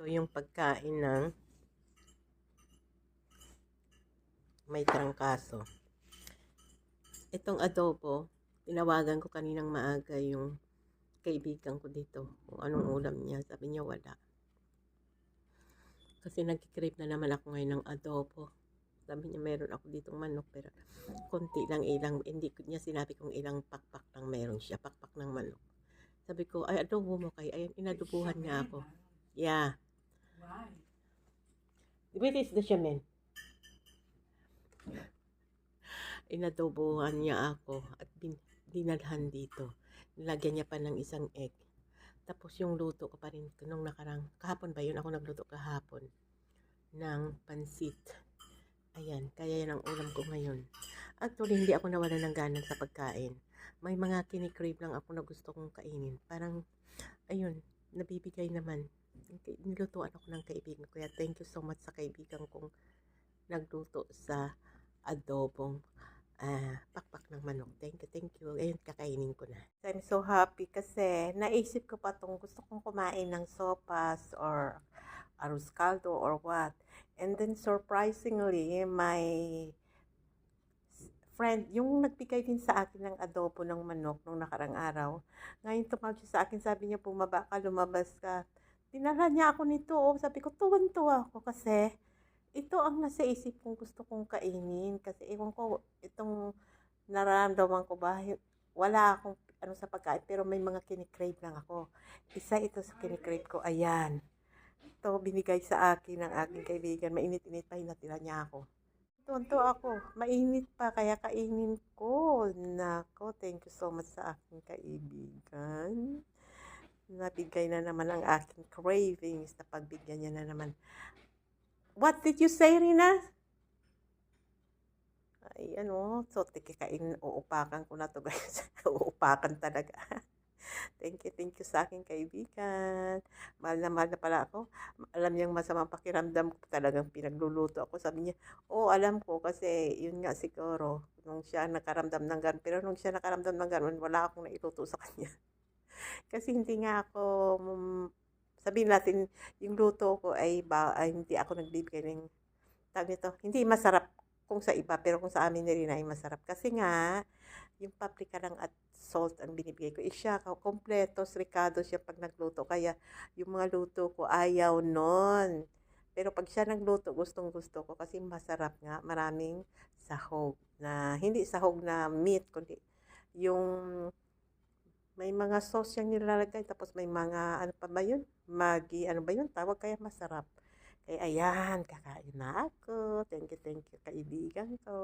Ito yung pagkain ng may trangkaso. Itong adobo, tinawagan ko kaninang maaga yung kaibigan ko dito kung anong ulam niya. Sabi niya wala. Kasi nagkikrave na naman ako ngayon ng adobo. Sabi niya meron ako ditong manok pero konti lang ilang, hindi ko niya sinabi kung ilang pakpak lang meron siya, pakpak ng manok. Sabi ko, ay adobo mo kay, ayun, inadubuhan niya ako. Yeah. Why? Where is the shaman? Inadobohan niya ako at bin, dinalhan dito. Nilagyan niya pa ng isang egg. Tapos yung luto ko pa rin nung nakarang, kahapon ba yun? Ako nagluto kahapon ng pansit. Ayan, kaya yan ang ulam ko ngayon. Actually, hindi ako nawala ng gana sa pagkain. May mga kinikrave lang ako na gusto kong kainin. Parang, ayun, nabibigay naman. Nilutuan ako ng kaibigan ko. Kaya thank you so much sa kaibigan kong nagluto sa adobong ah, pakpak ng manok. Thank you, thank you. Ayun, kakainin ko na. I'm so happy kasi naisip ko pa tong gusto kong kumain ng sopas or arroz caldo or what. And then surprisingly, my friend, yung nagbigay din sa akin ng adobo ng manok nung nakarang araw, ngayon tumawag siya sa akin, sabi niya, bumaba ka, lumabas ka. Dinala niya ako nito, oh. sabi ko, tuwan-tuwa ako kasi ito ang nasa isip kong gusto kong kainin. Kasi ewan ko, itong nararamdaman ko ba, wala akong ano sa pagkain, pero may mga kinikrave lang ako. Isa ito sa kinikrave ko, ayan. Ito, binigay sa akin ng aking kaibigan. Mainit-init pa, hinatira niya ako. Tunto ako. Mainit pa, kaya kainin ko. Nako, thank you so much sa aking kaibigan. Nabigay na naman ang aking cravings. Napagbigyan niya na naman. What did you say, Rina? Ay, ano, so, tikikain, uupakan ko na to guys. uupakan talaga. thank you, thank you sa aking kaibigan. Mahal na mahal na pala ako. Alam niyang masamang pakiramdam ko talagang pinagluluto ako. Sabi niya, oh, alam ko kasi yun nga siguro nung siya nakaramdam ng ganun. Pero nung siya nakaramdam ng ganun, wala akong nailuto sa kanya. Kasi hindi nga ako, um, sabihin natin, yung luto ko ay, ba, ay hindi ako nagbibigay ng, tawag nito, hindi masarap kung sa iba, pero kung sa amin na rin ay masarap. Kasi nga, yung paprika lang at salt ang binibigay ko. Eh siya, kompleto, ricado siya pag nagluto. Kaya, yung mga luto ko, ayaw nun. Pero pag siya nagluto, gustong gusto ko kasi masarap nga. Maraming sahog. Na, hindi sahog na meat, kundi yung mga sauce siyang nilalagay. Tapos may mga, ano pa ba yun? Magi, ano ba yun? Tawag kaya masarap. Kaya ayan, kakain na ako. Thank you, thank you, kaibigan ko.